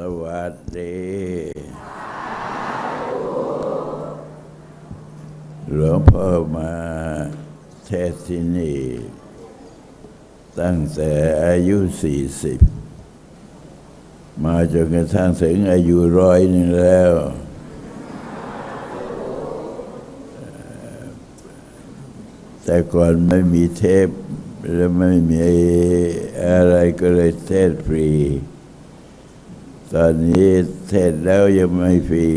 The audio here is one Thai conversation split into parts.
สวัสดีหลวงพ่อมาเทศที่นี่ตั้งแต่อายุสี่สิบมาจนกระทั่งถึงอายุร้อยหนึ่งแล้ว แต่ก่อนไม่มีเทป และไม่มีอะไรก็เลยเทศฟรี ตอนนี้เทศแล้วยังไม่ฟรี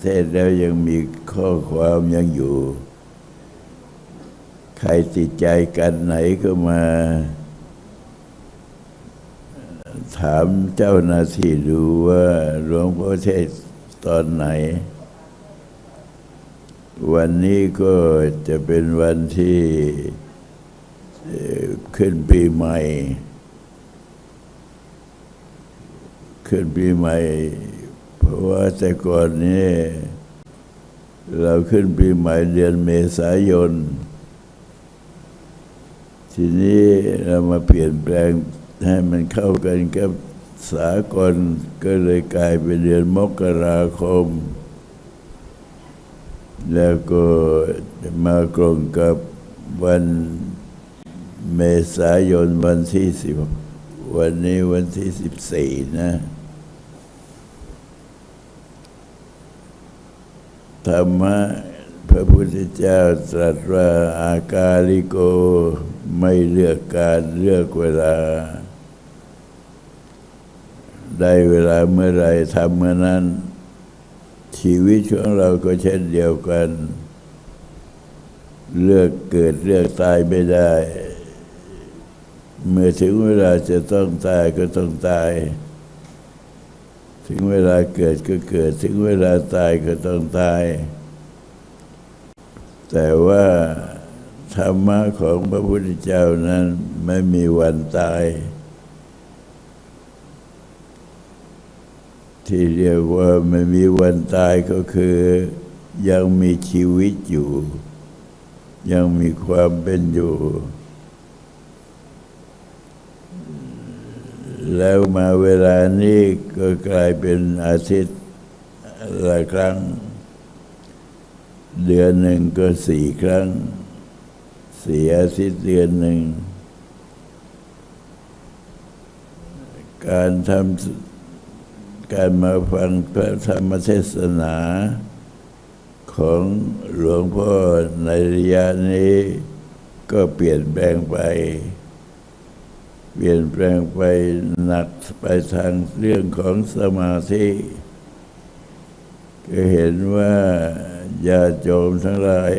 เทศแล้วยังมีข้อความยังอยู่ ใครติดใจกันไหนก็มา ถามเจ้าหน้าที่ดูว่าหลวงพ่อเทศตอนไหน วันนี้ก็จะเป็นวันที่ขึ้นปีใหม่ ขึ้นปีใหม่ เพราะว่าแต่ก่อนนี้เราขึ้นปีใหม่เดือนเมษายน ทีนี้เรามาเปลี่ยนแปลงให้มันเข้ากันกับสากลก็เลยกลายเป็นเดือนมกราคม แล้วก็มากรงกับวันเมษายนวันที่สิบวันนี้วันที่สิบสี่นะ ธรรมะพระพุทธเจ้าตรัสว่าอากาลิโกไม่เลือกการเลือกเวลา ได้เวลาเมื่อไรทำเมื่อนั้น ชีวิตของเราก็เช่นเดียวกัน เลือกเกิดเลือกตายไม่ได้ เมื่อถึงเวลาจะต้องตายก็ต้องตาย ถึงเวลาเกิดก็เกิด ถึงเวลาตายก็ต้องตาย แต่ว่าธรรมะของพระพุทธเจ้านั้นไม่มีวันตาย ที่เรียกว่าไม่มีวันตายก็คือ ยังมีชีวิตอยู่ ยังมีความเป็นอยู่ แล้วมาเวลานี้ก็กลายเป็นอาทิตย์ละครั้ง เดือนหนึ่งก็สี่ครั้งสี่อาทิตย์เดือนหนึ่ง การทำการมาฟังพระธรรมเทศนาของหลวงพ่อในระยะนี้ก็เปลี่ยนแปลงไป เปลี่ยนแปลงไปหนักไปทางเรื่องของสมาธิก็เห็นว่าญาติโยมทั้งหลาย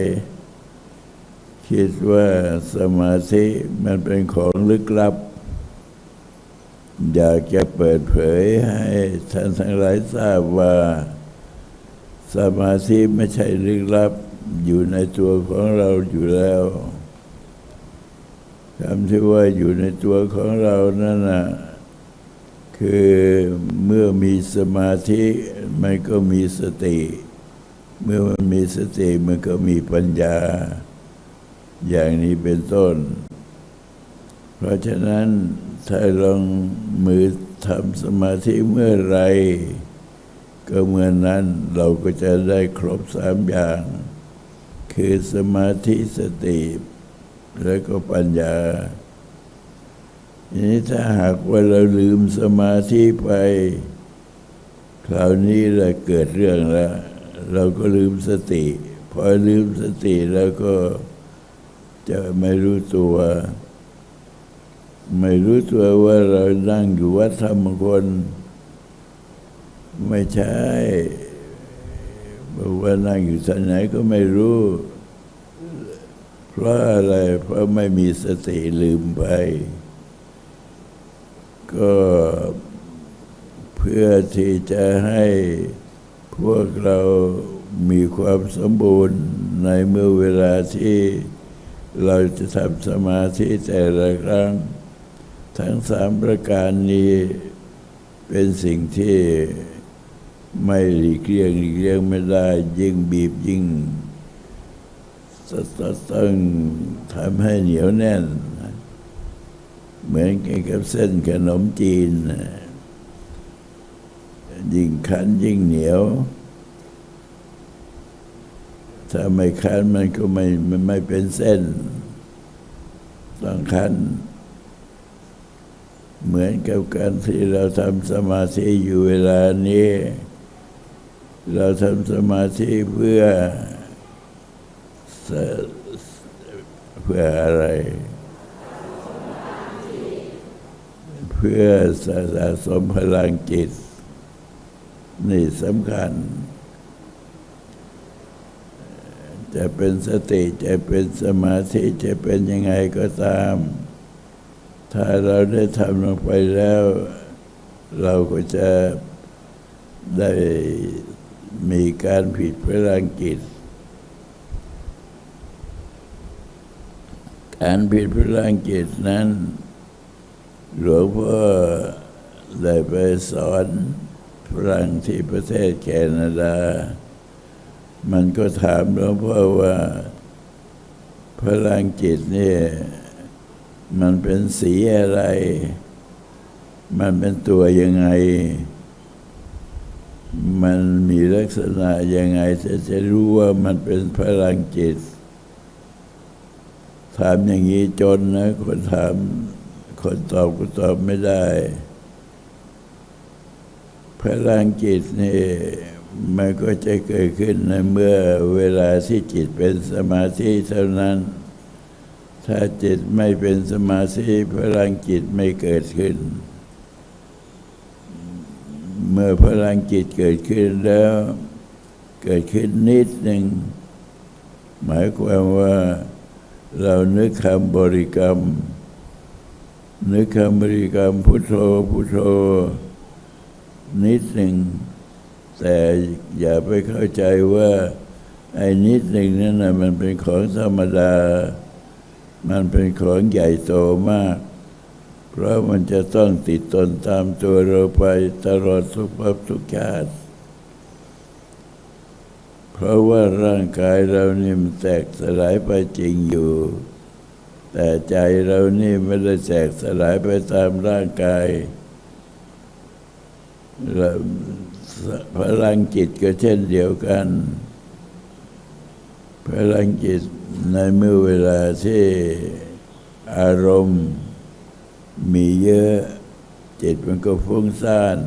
คิดว่าสมาธิมันเป็นของลึกลับ อยากจะเปิดเผยให้ท่านทั้งหลายทราบว่า สมาธิไม่ใช่ลึกลับ อยู่ในตัวของเราอยู่แล้ว คำที่ว่าอยู่ในตัวของเรานั่นนะคือเมื่อมีสมาธิมันก็มีสติ เมื่อมันมีสติมันก็มีปัญญา อย่างนี้เป็นต้น เพราะฉะนั้นถ้าลองมือทำสมาธิเมื่อไรก็เมื่อนั้นเราก็จะได้ครบสามอย่าง คือสมาธิสติ แล้วก็ปัญญาทีนี้ถ้าหากว่าเราลืมสมาธิไป คราวนี้เราเกิดเรื่องแล้ว เราก็ลืมสติ พอลืมสติแล้วก็จะไม่รู้ตัว ไม่รู้ตัวว่าเรานั่งอยู่วัดธรรมคน ไม่ใช่บอกว่านั่งอยู่ที่ไหนก็ไม่รู้ เพราะอะไรเพราะไม่มีสติลืมไป ก็เพื่อที่จะให้พวกเรามีความสมบูรณ์ในเมื่อเวลาที่เราจะทำสมาธิแต่ละครั้ง ทั้งสามประการนี้เป็นสิ่งที่ไม่หลีกเลี่ยงหลีกเลี่ยงไม่ได้ยิ่งบีบยิ่ง ต้องทำให้เหนียวแน่น เหมือนกับเส้นขนมจีน ยิ่งคันยิ่งเหนียว ถ้าไม่คันมันก็ไม่มันไม่เป็นเส้น ต้องคันเหมือนกับการที่เราทำสมาธิอยู่เวลานี้ เราทำสมาธิเพื่อ เพื่ออะไร เพื่อสะสมพลังจิต นี่สำคัญ จะเป็นสติจะเป็นสมาธิจะเป็นยังไงก็ตาม ถ้าเราได้ทำลงไปแล้ว เราก็จะได้มีการผิดพลังจิต การผิดพลังจิตนั้น หลวงพ่อได้ไปสอนฝรั่งที่ประเทศแคนาดา มันก็ถามหลวงพ่อว่าพลังจิตเนี่ยมันเป็นสีอะไร มันเป็นตัวยังไง มันมีลักษณะยังไงจะจะรู้ว่ามันเป็นพลังจิต ถามอย่างนี้จนนะ คนถาม คนตอบก็ตอบไม่ได้ พลังจิตนี่มันก็จะเกิดขึ้นในเมื่อเวลาที่จิตเป็นสมาธิเท่านั้น ถ้าจิตไม่เป็นสมาธิพลังจิตไม่เกิดขึ้น เมื่อพลังจิตเกิดขึ้นแล้ว เกิดขึ้นนิดหนึ่งหมายความว่า เรานึกคำบริกรรม นึกคำบริกรรมพุทโธพุทโธ นิดหนึ่ง แต่อย่าไปเข้าใจว่าไอ้นิดหนึ่งนั่นนะมันเป็นของธรรมดา มันเป็นของใหญ่โตมาก เพราะมันจะต้องติดตนตามตัวเราไปตลอดทุกภพทุกชาติ เพราะว่าร่างกายเรานี่มันแตกสลายไปจริงอยู่ แต่ใจเรานี่ไม่ได้แตกสลายไปตามร่างกายพลังจิตก็เช่นเดียวกัน พลังจิตในเมื่อเวลาที่อารมณ์มีเยอะ จิตมันก็ฟุ้งซ่าน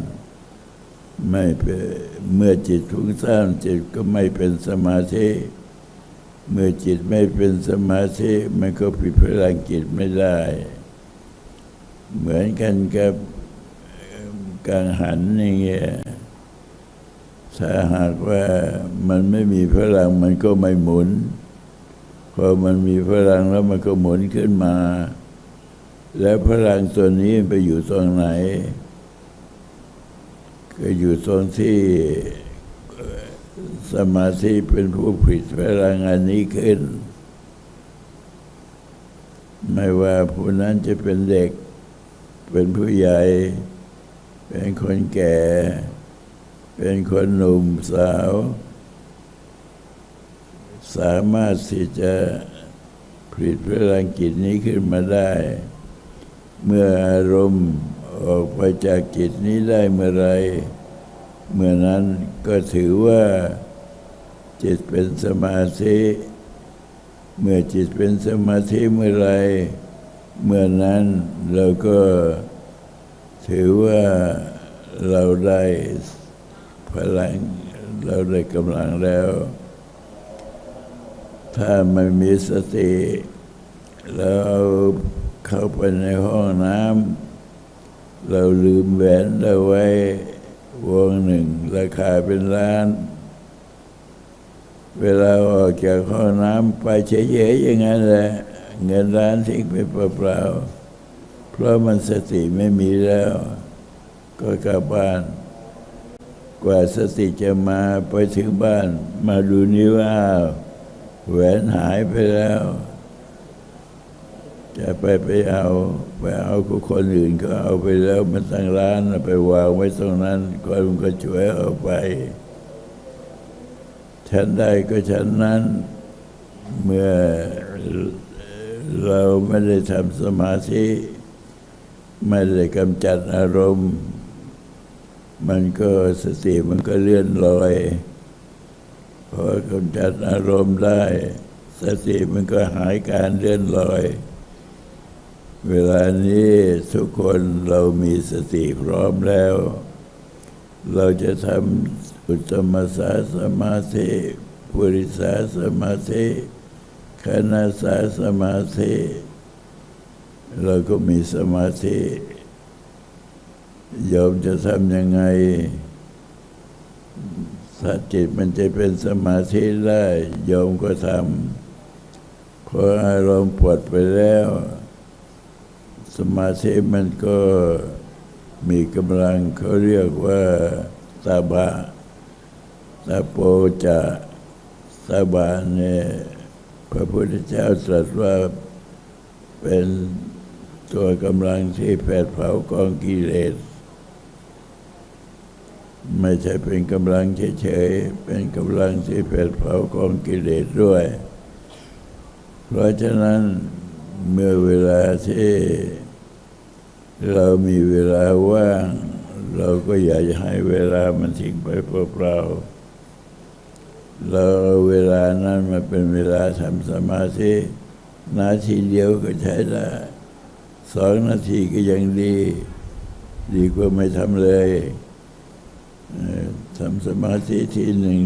ไม่เป็น เมื่อจิตฟุ้งซ่านจิตก็ไม่เป็นสมาธิ เมื่อจิตไม่เป็นสมาธิมันก็ผิดพลังจิตไม่ได้ เหมือนกันกับกังหันอย่งเงี้ยถ้าหากว่ามันไม่มีพลังมันก็ไม่หมุนพอมันมีพลังแล้วมันก็หมุนขึ้นมา แล้วพลังตัวนี้ไปอยู่ตรงไหน อยู่ตรงที่สมาธิเป็นผู้ผลิตพลังอันนี้ขึ้น ไม่ว่าผู้นั้นจะเป็นเด็ก เป็นผู้ใหญ่ เป็นคนแก่ เป็นคนหนุ่มสาว สามารถที่จะผลิตพลังจิตนี้ขึ้นมาได้ เมื่ออารมณ์ ออกไปจากจิตนี้ได้เมื่อไร เมื่อนั้นก็ถือว่า จิตเป็นสมาธิ เมื่อจิตเป็นสมาธิเมื่อไร เมื่อนั้นเราก็ถือว่าเราได้พลังเราได้กำลังแล้ว ถ้าไม่มีสติ แล้วเอาเข้าไปในห้องน้ำ เราลืมแหวนเราไว้วงหนึ่ง ราคาเป็นล้าน เวลาออกจากห้องน้ำไปเฉยๆอย่างนั้นแหละเงินล้านทิ้งไปเปล่าๆเพราะมันสติไม่มีแล้ว ก็กลับบ้าน กว่าสติจะมาไปถึงบ้าน มาดูนิ้วอ้าวแหวนหายไปแล้ว จะไปไปเอา ไปเอาคนอื่นก็เอาไปแล้วมันตั้งร้านไปวางไว้ตรงนั้นคนมันก็ช่วยเอาไป ฉันได้ก็ฉันนั้น เมื่อเราไม่ได้ทำสมาธิ ไม่ได้กำจัดอารมณ์ มันก็สติมันก็เลื่อนลอยพอกำจัดอารมณ์ได้ สติมันก็หายการเลื่อนลอย เวลานี้ทุกคนเรามีสติพร้อมแล้ว เราจะทำอุตมสาสมาธิปุริสาสมาธิคณาสาสมาธิเราก็มีสมาธิโยมจะทำยังไงถ้าจิตมันจะเป็นสมาธิได้โยมก็ทำพออารมณ์ปลดไปแล้ว สมาธิมันก็มีกำลังเขาเรียกว่าตาบะตาโปจะตาบะเนี่ยพระพุทธเจ้าตรัสว่าเป็นตัวกำลังที่แผดเผากองกิเลส ไม่ใช่เป็นกำลังเฉยๆ เป็นกำลังที่แผดเผากองกิเลสด้วย เพราะฉะนั้น เมื่อเวลาที่เรามีเวลาว่าง เราก็อย่าให้เวลามันทิ้งไปเปล่าๆเราเอาเวลานั้นมาเป็นเวลาทำสมาธินาทีเดียวก็ใช้ได้สองนาทีก็ยังดี ดีกว่าไม่ทำเลยทำสมาธิทีหนึ่ง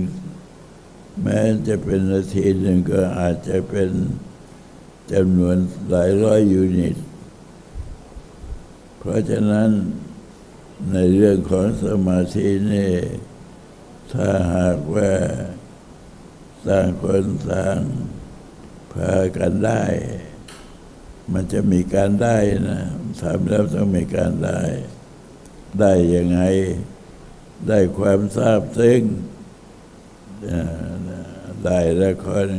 แม้จะเป็นนาทีหนึ่งก็อาจจะเป็น จำนวนหลายร้อยยูนิต เพราะฉะนั้นในเรื่องของสมาธินี่ ถ้าหากว่าต่างคนต่างพากันได้ มันจะมีการได้นะทำแล้วต้องมีการได้ ได้ยังไง ได้ความทราบซึ้งได้ล้วคน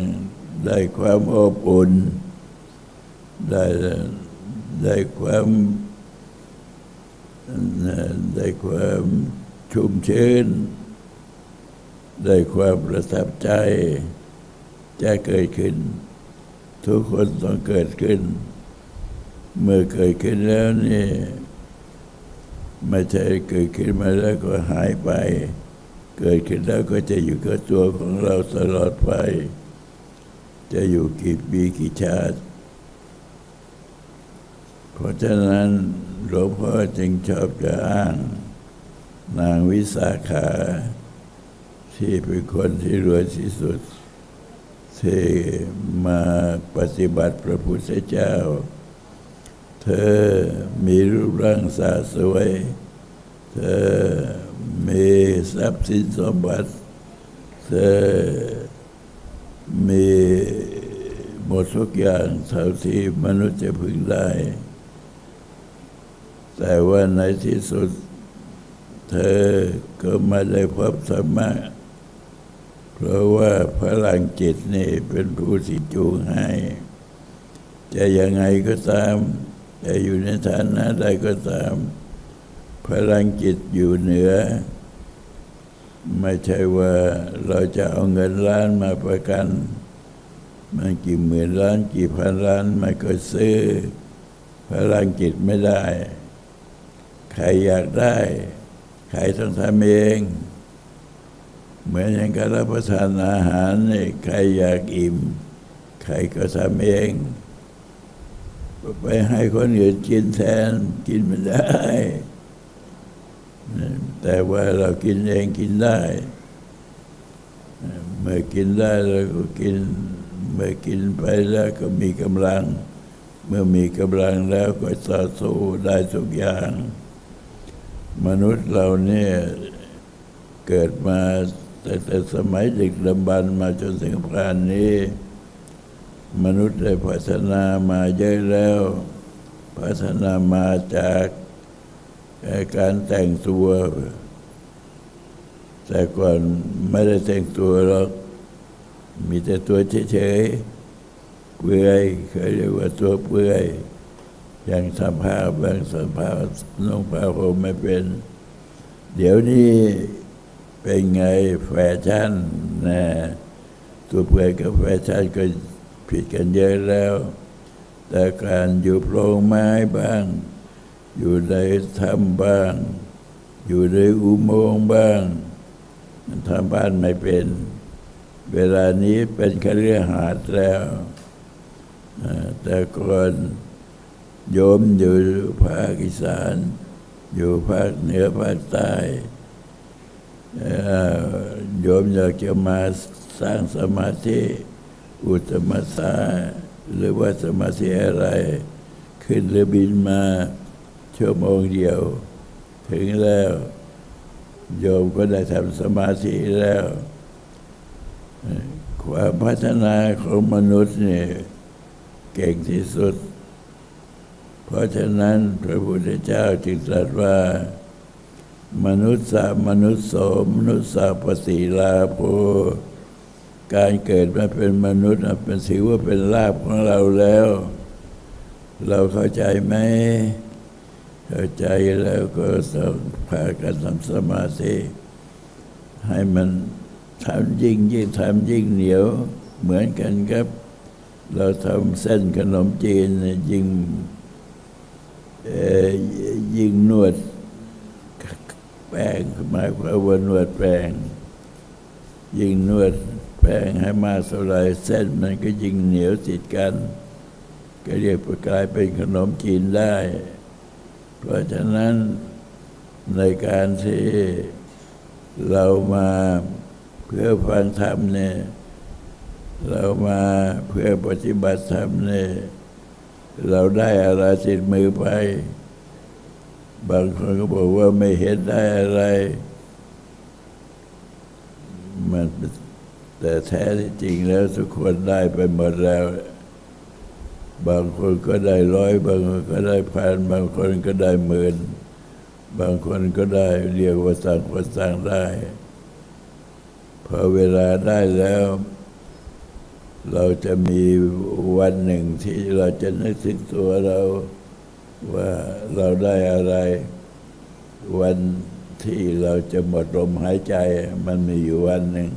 ได้ความอบอุ่น ได้ได้ความได้ความชุ่มชื้น ได้ความประทับใจ จะเกิดขึ้น ทุกคนต้องเกิดขึ้น เมื่อเกิดขึ้นแล้วนี่ไม่ใช่เกิดขึ้นมาแล้วก็หายไป เกิดขึ้นแล้วก็จะอยู่กับตัวของเราตลอดไป จะอยู่กี่ปีกี่ชาติ เพราะฉะนั้นหลวงพ่อจึงชอบจะอ้าง นางวิสาขา ที่เป็นคนที่รวยที่สุด ที่มาปฏิบัติพระพุทธเจ้า เธอมีรูปร่างสาสวย เธอมีทรัพย์สินสมบัติ เธอมีหมดทุกอย่างเท่าที่มนุษย์จะพึงได้ แต่ว่าในที่สุด เธอก็ไม่ได้พบธรรมะเพราะว่าพลังจิตนี่เป็นผู้ที่จูงให้ จะยังไงก็ตาม จะอยู่ในฐานะใดก็ตาม พลังจิตอยู่เหนือ ไม่ใช่ว่าเราจะเอาเงินล้านมาประกัน มันกี่หมื่นล้านกี่พันล้านมันก็ซื้อพลังจิตไม่ได้ ใครอยากได้ ใครต้องทำเอง เหมือนอย่างการรับประทานอาหารนี่ใครอยากอิ่ม ใครก็ทำเอง ไปให้คนอื่นกินแทนกินไม่ได้ แต่ว่าเรากินเองกินได้ เมื่อกินได้เราก็กิน เมื่อกินไปแล้วก็มีกำลังเมื่อมีกำลังแล้วก็ต่อสู้ได้ทุกอย่าง มนุษย์เราเนี่ยเกิดมาแต่แต่สมัยเด็กลำบันมาจนถึงพานนี้ มนุษย์ได้พัฒนามาเยอะแล้ว พัฒนามาจากการแต่งตัว แต่ก่อนไม่ได้แต่งตัวหรอกมีแต่ตัวเฉยๆเปลือยเขาเรียกว่าตัวเปลือยอ ย่างสภาพบางสภาพนุ่งผ้าห่มไม่เป็น เดี๋ยวนี้เป็นไงแฟชั่นนะตัวเปลือยกับแฟชั่นก็ผิดกันเยอะแล้ว แต่การอยู่โปรงไม้บ้าง อยู่ในถ้ำบ้าง อยู่ในอุโมงค์บ้างทำบ้านไม่เป็น เวลานี้เป็นคฤหาสน์แล้ว แต่ก่อน โยมอยู่ภาคอีสาน อยู่ภาคเหนือภาคใต้โยมอยากจะมาสร้างสมาธิอุตตมสาหรือว่าสมาธิอะไร ขึ้นเรือบินมาชั่วโมงเดียว ถึงแล้ว โยมก็ได้ทำสมาธิแล้ว ความพัฒนาของมนุษย์เนี่ยเก่งที่สุด เพราะฉะนั้นพระพุทธเจ้าจึงตรัสว่า มนุษย์สามนุษย์โสมนุษย์สาปฏิลาโภการเกิดมาเป็นมนุษย์เป็นถือว่าเป็นลาภของเราแล้ว เราเข้าใจไหมเข้าใจแล้วก็ต้องพากันทำสมาธิให้มันทำยิ่งยิ่งทำยิ่งเหนียวเหมือนกันครับ เราทำเส้นขนมจีนยิ่ง ยิงนวดแป้งหมายความว่านวดแป้งยิงนวดแป้งให้มากเท่าไรเส้นมันก็ยิงเหนียวติดกัน ก็เรียกกลายเป็นขนมจีนได้ เพราะฉะนั้นในการที่เรามาเพื่อฟังธรรมเนี่ยเรามาเพื่อปฏิบัติธรรมเนี่ย เราได้อะไรติดมือไป บางคนก็บอกว่าไม่เห็นได้อะไร มันแต่แท้ที่จริงแล้วทุกคนได้ไปหมดแล้ว บางคนก็ได้ร้อย บางคนก็ได้พันบางคนก็ได้หมื่นบางคนก็ได้เรียกว่าต่งคนต่งได้ พอเวลาได้แล้ว เราจะมีวันหนึ่งที่เราจะนึกถึงตัวเราว่าเราได้อะไร วันที่เราจะหมดลมหายใจ มันมีอยู่วันหนึ่ง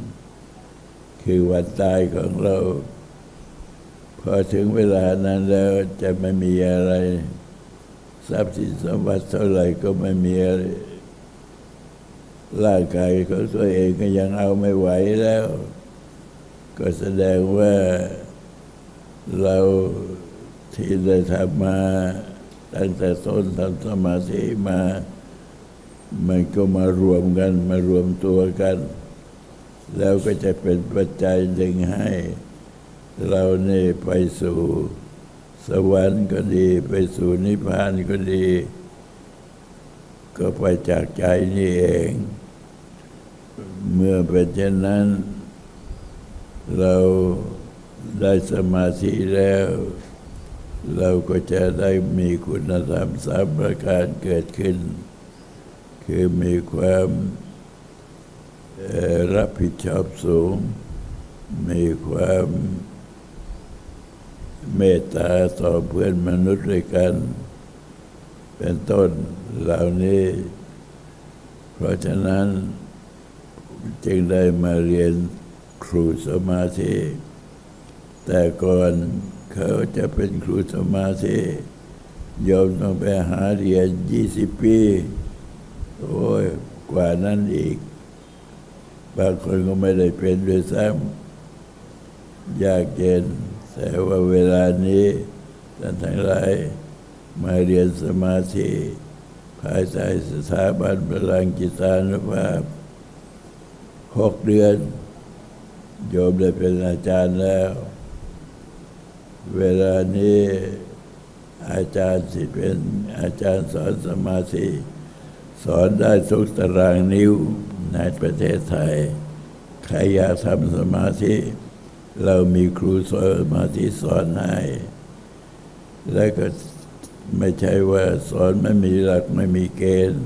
คือวันตายของเรา พอถึงเวลานั้นแล้วจะไม่มีอะไร ทรัพย์สินสมบัติเท่าไหร่ก็ไม่มีอะไรร่างกายของตัวเองก็ยังเอาไม่ไหวแล้ว ก็แสดงว่าเราที่ได้ทำมาตั้งแต่ต้นทำสมาธิมา มันก็มารวมกัน มารวมตัวกัน แล้วก็จะเป็นปัจจัยดึงให้ เราเนี่ไปสู่สวรรค์ก็ดี ไปสู่นิพพานก็ดี ก็ไปจากใจนี่เอง เมื่อเป็นเช่นนั้น เราได้สมาธิแล้ว เราก็จะได้มีคุณธรรมสามประการเกิดขึ้น คือมีความรับผิดชอบสูง มีความเมตตาต่อเพื่อนมนุษย์ด้วยกัน เป็นต้นเหล่านี้ เพราะฉะนั้นจึงได้มาเรียน ครูสมาธิ แต่ก่อนเขาจะเป็นครูสมาธิโยมต้องไปหาเรียนยี่สิบปี โอ้ยกว่านั้นอีก บางคนก็ไม่ได้เป็นด้วยซ้ำยากเย็นแต่ว่าเวลานี้ท่านทั้งหลายมาเรียนสมาธิภายใต้สถาบันพลังจิตานุภาพหกเดือน โยมได้เป็นอาจารย์แล้ว เวลานี้อาจารย์ที่เป็นอาจารย์สอนสมาธิสอนได้ทุกตารางนิ้วในประเทศไทยใครอยากทำสมาธิ เรามีครูสอนสมาธิสอนให้ แล้วก็ไม่ใช่ว่าสอนไม่มีหลักไม่มีเกณฑ์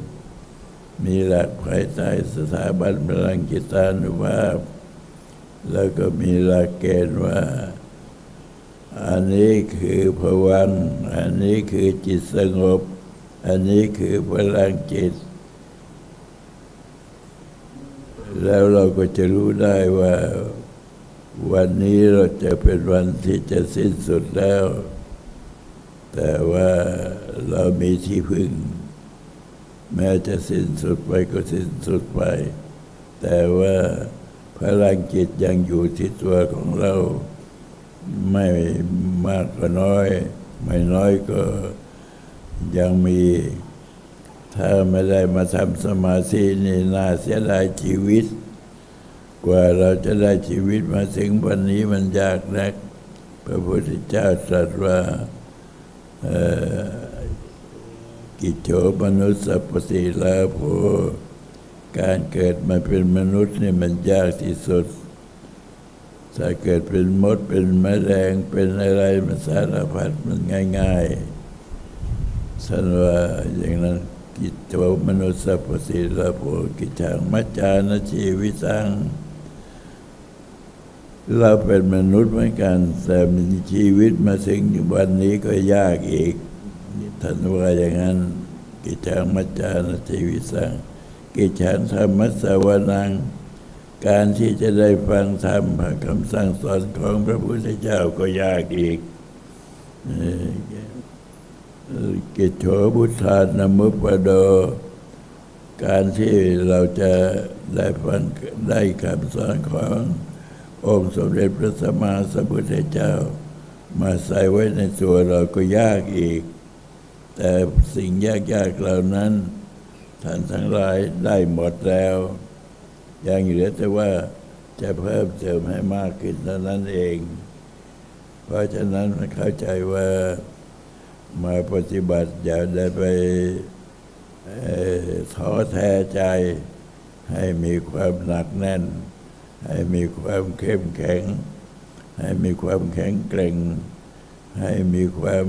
มีหลักภายใต้สถาบันพลังจิตานุภาพ แล้วก็มีหลักเกณฑ์ว่า อันนี้คือพวังอันนี้คือจิตสงบ อันนี้คือพลังจิต แล้วเราก็จะรู้ได้ว่า วันนี้เราจะเป็นวันที่จะสิ้นสุดแล้ว แต่ว่าเรามีที่พึ่ง แม้จะสิ้นสุดไปก็สิ้นสุดไป แต่ว่า พลังจิตยังอยู่ที่ตัวของเรา ไม่มากก็น้อย ไม่น้อยก็ยังมี ถ้าไม่ได้มาทำสมาธินี่น่าเสียดายชีวิต กว่าเราจะได้ชีวิตมาถึงวันนี้มันยากนัก พระพุทธเจ้าตรัสว่ากิจโฉมนุสสปฏิลาโภ การเกิดมาเป็นมนุษย์นี่มันยากที่สุด ถ้าเกิดเป็นมดเป็นแมลงเป็นอะไรมันสารพัดมันง่ายๆสันว่าอย่างนั้นกิจโฉมนุษย์สสปฏิลาโภกิจางมัจจานชีวิตัง เราเป็นมนุษย์เหมือนกัน แต่มีชีวิตมาถึงวันนี้ก็ยากอีกท่านว่าอย่างนั้น กิจจางมัจจานชีวิตสัง กิจฉันธรรมสวนัง การที่จะได้ฟังธรรมคำสั่งสอนของพระพุทธเจ้าก็ยากอีกเกิจโฉบุทานนมุปปโด การที่เราจะได้ฟังได้คำสอนขององค์สมเด็จพระสัมมาสัมพุทธเจ้า มาใส่ไว้ในตัวเราก็ยากอีก แต่สิ่งยากๆเหล่านั้น ท่านทั้งหลายได้หมดแล้ว ยังเหลือแต่ว่าจะเพิ่มเติมให้มากขึ้นเท่านั้นเอง เพราะฉะนั้นเข้าใจว่ามาปฏิบัติอย่าได้ไปท้อแท้ใจ ให้มีความหนักแน่น ให้มีความเข้มแข็ง ให้มีความแข็งแกร่ง ให้มีความ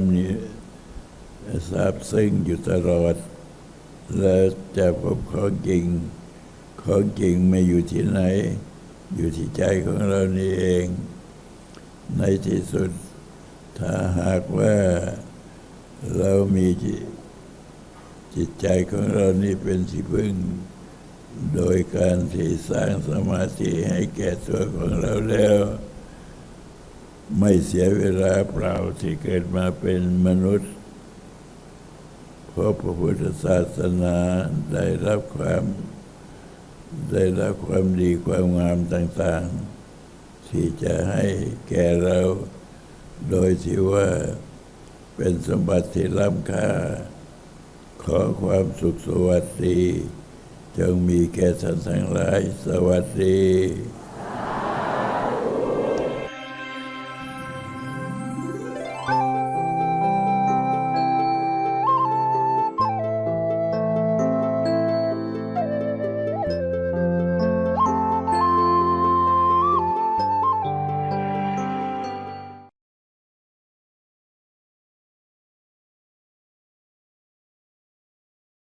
ซาบซึ้งอยู่ตลอด และจะพบของจริง ของจริงไม่อยู่ที่ไหน อยู่ที่ใจของเรานี่เอง ในที่สุด ถ้าหากว่าเรามีจิตจิตใจของเรานี่เป็นที่พึ่ง โดยการที่สร้างสมาธิให้แก่ตัวของเราแล้ว ไม่เสียเวลาเปล่าที่เกิดมาเป็นมนุษย์ เพราะพระพุทธศาสนาได้รับความได้รับความดีความงามต่างๆ ที่จะให้แก่เรา โดยที่ว่าเป็นสมบัติที่ล้ำค่า ขอความสุขสวัสดี จงมีแก่ท่านทั้งหลายสวัสดี